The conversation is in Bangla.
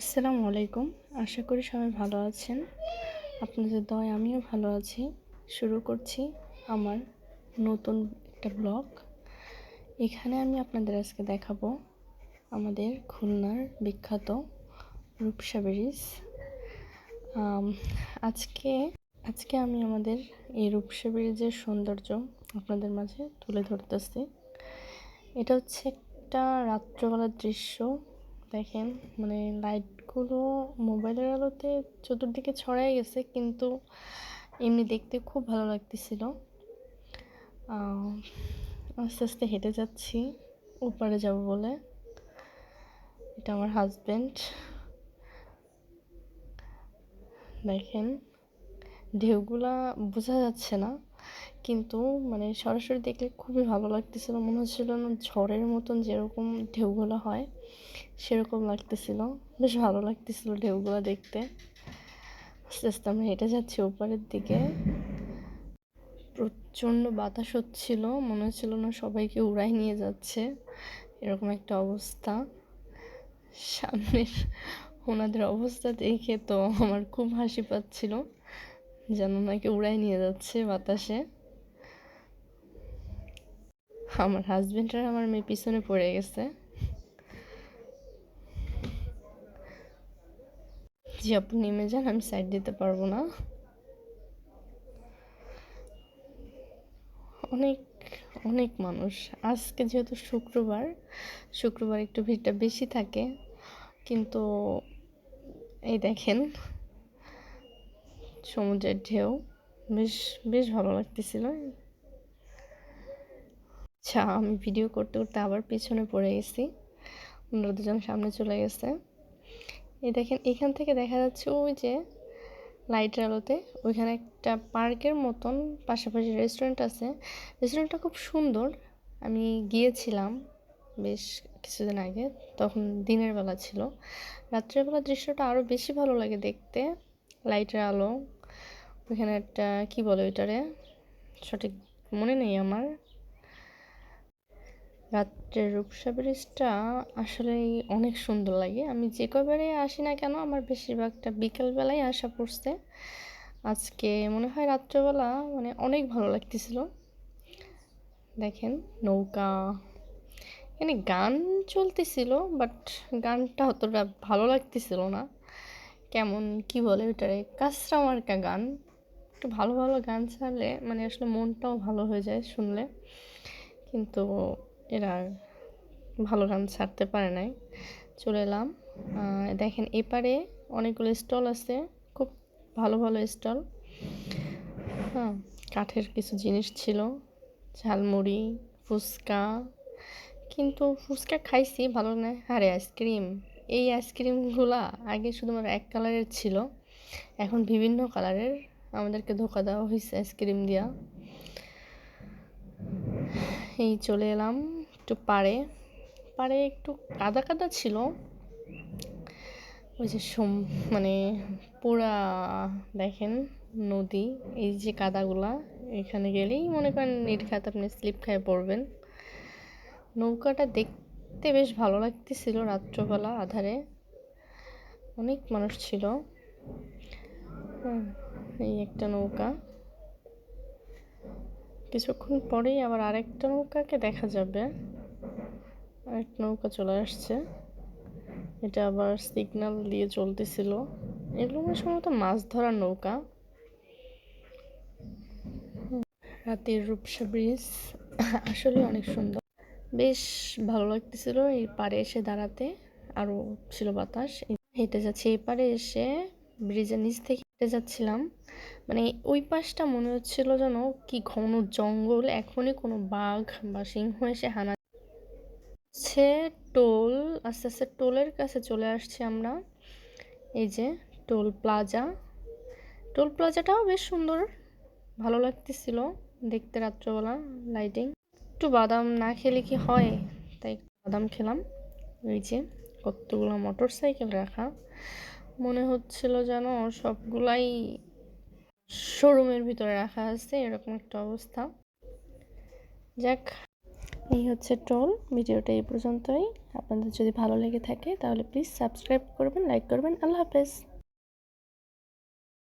আসসালামু আলাইকুম। আশা করি সবাই ভালো আছেন। আপনাদের দয় আমিও ভালো আছি। শুরু করছি আমার নতুন একটা ব্লগ। এখানে আমি আপনাদের আজকে দেখাবো আমাদের খুলনার বিখ্যাত রূপসা ব্রিজ। আজকে আজকে আমি আমাদের এই রূপসা ব্রিজের সৌন্দর্য আপনাদের মাঝে তুলে ধরতেছি। এটা হচ্ছে একটা রাত্রবেলার দৃশ্য। দেখেন মানে লাইটগুলো মোবাইলের আলোতে চতুর্দিকে ছড়াই গেছে, কিন্তু এমনি দেখতে খুব ভালো লাগতেছিল। আস্তে আস্তে হেঁটে যাচ্ছি, ওপারে যাব বলে। এটা আমার হাজব্যান্ড দেখেন, ঢেউগুলা বোঝা যাচ্ছে না। কিন্তু মানে সরাসরি দেখলে খুবই ভালো লাগতেছিল। মনে হচ্ছিল না ঝড়ের মতন যেরকম ঢেউগুলো হয়, সেরকম লাগতেছিল। বেশ ভালো লাগতেছিল ঢেউগুলো দেখতে। আস্তে আস্তে আমরা হেঁটে যাচ্ছি ওপারের দিকে। প্রচণ্ড বাতাস হচ্ছিল, মনে হচ্ছিল না সবাইকে উড়াই নিয়ে যাচ্ছে। এরকম একটা অবস্থা। সামনের ওনাদের অবস্থা দেখে তো আমার খুব হাসি পাচ্ছিল, যেন ওনাকে উড়াই নিয়ে যাচ্ছে বাতাসে। আমার হাজবেন্ড আর আমার মেয়ে পিছনে পড়ে গেছে। জি আপনি নেমে যান, আমি সাইড দিতে পারব না। অনেক অনেক মানুষ। আজকে যেহেতু শুক্রবার শুক্রবার একটু ভিড়টা বেশি থাকে, কিন্তু এই দেখেন, সমুদ্রের ঢেউ, বেশ বেশ ভালো লাগতেছিল। আচ্ছা আমি ভিডিও করতে করতে আবার পিছনে পড়ে গেছি। অন্য দুজন সামনে চলে গেছে। এই দেখেন, এখান থেকে দেখা যাচ্ছে ওই যে লাইটের আলোতে ওইখানে একটা পার্কের মতন পাশাপাশি রেস্টুরেন্ট আছে। রেস্টুরেন্টটা খুব সুন্দর। আমি গিয়েছিলাম বেশ কিছুদিন আগে, তখন দিনের বেলা ছিল। রাত্রের বেলা দৃশ্যটা আরও বেশি ভালো লাগে দেখতে। লাইটের আলো। ওইখানে একটা, কি বলে ওইটারে? সঠিক মনে নেই আমার। রাত্রের রূপসা ব্রিজটা আসলেই অনেক সুন্দর লাগে। আমি যে কবারে আসি না কেন, আমার বেশিরভাগটা বিকেলবেলায় আসা পড়ছে। আজকে মনে হয় রাত্রেবেলা মানে অনেক ভালো লাগতেছিল। দেখেন, নৌকা। এখানে গান চলতেছিল, বাট গানটা অতটা ভালো লাগতেছিল না। কেমন, কি বলে ওটারে কাঁচরা মার্কা গান। একটু ভালো ভালো গান ছাড়লে মানে আসলে মনটাও ভালো হয়ে যায় শুনলে। কিন্তু এরা ভালো গান ছাড়তে পারে নাই। চলে এলাম। দেখেন এপারে অনেকগুলো স্টল আছে, খুব ভালো ভালো স্টল। হ্যাঁ কাঠের কিছু জিনিস ছিল, ঝালমুড়ি, ফুচকা। কিন্তু ফুচকা খাইছি, ভালো না। আরে, আইসক্রিম। এই আইসক্রিমগুলা আগে শুধুমাত্র এক কালারের ছিল, এখন বিভিন্ন কালারের। আমাদেরকে ধোকা দেওয়া হয়েছে আইসক্রিম দিয়া। এই চলে এলাম। একটু পাড়ে পাড়ে একটু কাদা কাদা ছিল। ওই যে মানে পুরা দেখেন নদী, এই যে কাদাগুলা, এখানে গেলেই মনে করেন নির্ঘাত আপনি স্লিপ খেয়ে পড়বেন। নৌকাটা দেখতে বেশ ভালো লাগতেছিল রাত্রবেলা আধারে। অনেক মানুষ ছিল। এই একটা নৌকা। কিছুক্ষণ পরেই আবার আরেকটা নৌকাকে দেখা যাবে। আরেকটা নৌকা চলে আসছে। এটা আবার সিগন্যাল দিয়ে চলতেছিল। এগুলো সম্ভবত মাছ ধরার নৌকা। রাতের রূপসা ব্রিজ আসলে অনেক সুন্দর। বেশ ভালো লাগতেছিল এই পাড়ে এসে দাঁড়াতে। আরও ছিল বাতাস। হেঁটে যাচ্ছি এই পাড়ে এসে ব্রিজের নিচ থেকে হেঁটে যাচ্ছিলাম। মানে ওই পাশটা মনে হচ্ছিল যেন কি ঘন জঙ্গল। এখনই কোনো বাঘ বা সিংহ এসে হানা হচ্ছে টোল, আস্তে আস্তে টোলের কাছে চলে আসছি আমরা। এই যে টোল প্লাজা। টোল প্লাজাটাও বেশ সুন্দর, ভালো লাগতেছিল দেখতে রাত্রবেলা লাইটিং। একটু বাদাম না খেলে কি হয়? তাই বাদাম খেলাম। এই যে কতগুলো মোটর সাইকেল রাখা। মনে হচ্ছিল যেন সবগুলাই শোরুমের ভিতরে রাখা আছে, এরকম একটা অবস্থা। যাক এই হচ্ছে টোল ভিডিওটা এই পর্যন্তই। আপনাদের যদি ভালো লেগে থাকে, তাহলে প্লিজ সাবস্ক্রাইব করবেন লাইক করবেন। আল্লাহ হাফেজ।